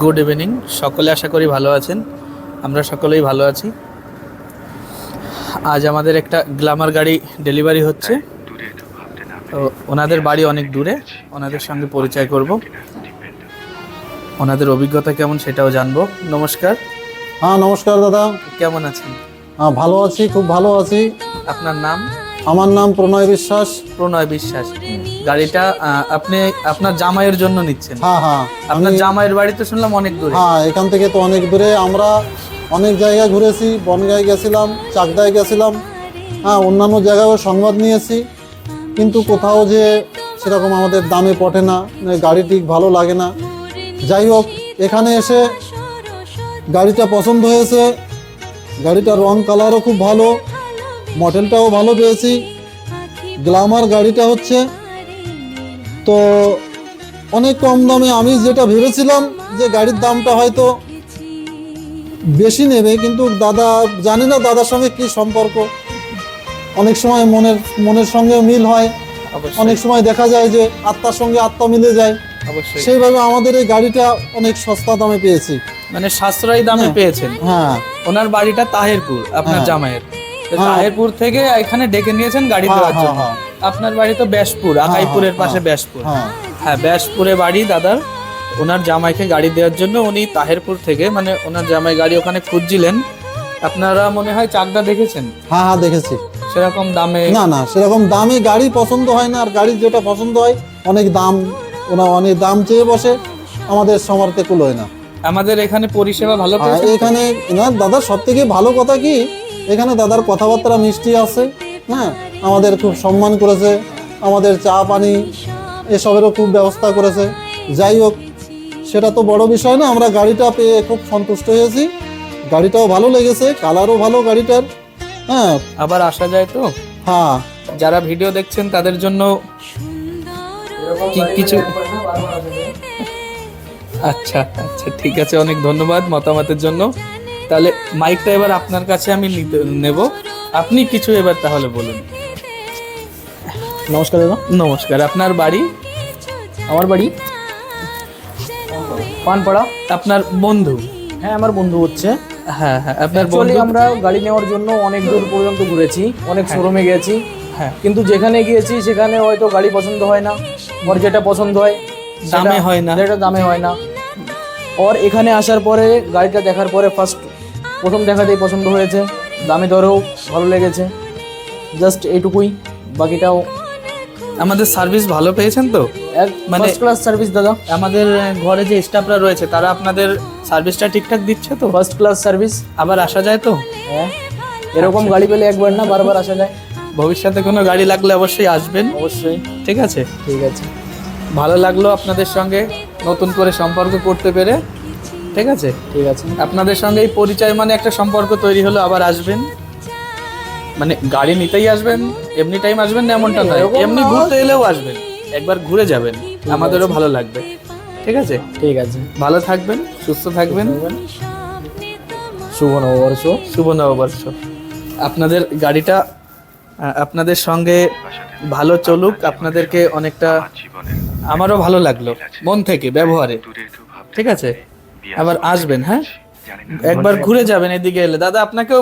Good evening সকলে আশা করি ভালো আছেন। আমরা সকলেই ভালো আছি। আজ আমাদের একটা গ্ল্যামার গাড়ি ডেলিভারি হচ্ছে। তো ওনাদের বাড়ি অনেক দূরে। ওনাদের সঙ্গে পরিচয় করব। ওনাদের অভিজ্ঞতা কেমন সেটাও জানব। নমস্কার। হ্যাঁ নমস্কার দাদা। কেমন আছেন? হ্যাঁ ভালো আছি খুব ভালো আছি। আপনার নাম? আমার নাম প্রণয় বিশ্বাস। প্রণয় বিশ্বাস। গাড়িটা আপনি আপনার জামাইয়ের জন্য নিচ্ছেন। হ্যাঁ হ্যাঁ আপনার জামাইয়ের বাড়ি তো শুনলাম অনেক দূরে। হ্যাঁ এখান থেকে তো অনেক দূরে। আমরা অনেক জায়গায় ঘুরেছি বনগাঁয় গেছিলাম চাকদায় গেছিলাম। হ্যাঁ অন্যান্য জায়গায়ও সংবাদ নিয়েছি। কিন্তু কোথাও যে সেরকম আমাদের দামে পটে না মানে গাড়ি ঠিক ভালো লাগে না। যাই হোক এখানে এসে গাড়িটা পছন্দ হয়েছে। গাড়িটার রং কালারও খুব ভালো। মডেলটাও ভালো পেয়েছি। গ্লামার গাড়িটা হচ্ছে। তো অনেক কম দামে আমি যেটা ভেবেছিলাম যে গাড়ির দামটা হয়তো বেশি নেবে কিন্তু দাদা জানি না দাদার সঙ্গে কি সম্পর্ক। অনেক সময় মনের মনের সঙ্গে মিল হয়। অনেক সময় দেখা যায় যে আত্মার সঙ্গে আত্মা মিলে যায়। সেইভাবে আমাদের এই গাড়িটা অনেক সস্তা দামে পেয়েছি। মানে সাশ্রয়ী দামে পেয়েছেন। হ্যাঁ। ওনার বাড়িটা তাহেরপুর আপনার হ্যাঁ। জামাইয়ের। হ্যাঁ। তাহেরপুর থেকে এখানে ডেকে নিয়েছেন গাড়ি হ্যাঁ, দেওয়ার হ্যাঁ, জন্য। হ্যাঁ। আপনার বাড়ি তো ব্যাসপুর আকাইপুরের পাশে হ্যাঁ। ব্যাসপুর। হ্যাঁ। হ্যাঁ ব্যাসপুরে বাড়ি দাদার ওনার জামাইকে গাড়ি দেওয়ার জন্য উনি তাহেরপুর থেকে মানে ওনার জামাই গাড়ি ওখানে খুঁজছিলেন। আপনারা মনে হয় চাকদা দেখেছেন? হ্যাঁ হ্যাঁ দেখেছি। সেরকম দামে না না সেরকম দামি গাড়ি পছন্দ হয় না আর গাড়ির যেটা পছন্দ হয় অনেক দাম ওরা অনেক দাম চেয়ে বসে আমাদের সমার্থে কুলোয় না। আমাদের এখানে পরিষেবা ভালো এখানে না দাদার সব থেকে ভালো কথা কি এখানে দাদার কথাবার্তা মিষ্টি আছে হ্যাঁ? আমাদের খুব সম্মান করেছে আমাদের চা পানি এসবেরও খুব ব্যবস্থা করেছে। যাই হোক সেটা তো বড় বিষয় না আমরা গাড়িটা পেয়ে খুব সন্তুষ্ট হয়েছি। গাড়িটাও ভালো লেগেছে কালারও ভালো গাড়িটার হ্যাঁ? আবার আসা যায় তো? হ্যাঁ। যারা ভিডিও দেখছেন তাদের জন্য কিছু আচ্ছা আচ্ছা ঠিক আছে অনেক ধন্যবাদ মতামতের জন্য। তাহলে মাইকটা এবার আপনার কাছে আমি নিতে- নেব। আপনি কিছু এবার তাহলে বলুন। নমস্কার দাদা। নমস্কার আপনার বাড়ি? আমার বাড়ি? পানপাড়া। আপনার বন্ধু? হ্যাঁ আমার বন্ধু হচ্ছে। হ্যাঁ হ্যাঁ আপনার বন্ধু? আমরা গাড়ি নেওয়ার জন্য অনেক দূর পর্যন্ত ঘুরেছি অনেক শোরুমে গেছি। হ্যাঁ। কিন্তু যেখানে গিয়েছি সেখানে হয়তো গাড়ি পছন্দ হয় না ওর যেটা পছন্দ হয় দামে হয় না। যেটা দামে হয় না। ওর এখানে আসার পরে গাড়িটা দেখার পরে ফার্স্ট প্রথম দেখাতেই পছন্দ হয়েছে। দামে দরেও ভালো লেগেছে। জাস্ট এইটুকুই বাকিটাও আমাদের সার্ভিস ভালো পেয়েছেন তো? মানে- ফার্স্ট ক্লাস সার্ভিস দাদা। আমাদের ঘরে যে স্টাফরা রয়েছে তারা আপনাদের সার্ভিসটা ঠিকঠাক দিচ্ছে তো? ফার্স্ট ক্লাস সার্ভিস আবার আসা যায় তো? হ্যাঁ। এরকম গাড়ি পেলে একবার না বারবার আসা যায়। ভবিষ্যতে কোনো গাড়ি লাগলে অবশ্যই আসবেন। অবশ্যই। ঠিক আছে? ঠিক আছে। ভালো লাগল আপনাদের সঙ্গে নতুন করে সম্পর্ক করতে পেরে। ঠিক আছে? ঠিক আছে। আপনাদের সঙ্গে এই পরিচয় মানে একটা সম্পর্ক তৈরি হলো আবার আসবেন। মানে গাড়ি নিতেই আসবেন এমনি টাইম আসবেন না এমনটা নয়। এমনি ঘুরতে এলেও আসবেন। একবার ঘুরে যাবেন। আমাদেরও ভালো লাগবে। ঠিক আছে? ঠিক আছে। ভালো থাকবেন সুস্থ থাকবেন। শুভ নববর্ষ। শুভ নববর্ষ। আপনাদের গাড়িটা আপনাদের সঙ্গে ভালো চলুক আপনাদেরকে অনেকটা আমারও ভালো লাগল মন থেকে ব্যবহারে। ঠিক আছে? আবার আসবেন হ্যাঁ? একবার ঘুরে যাবেন এদিকে এলে। দাদা আপনাকেও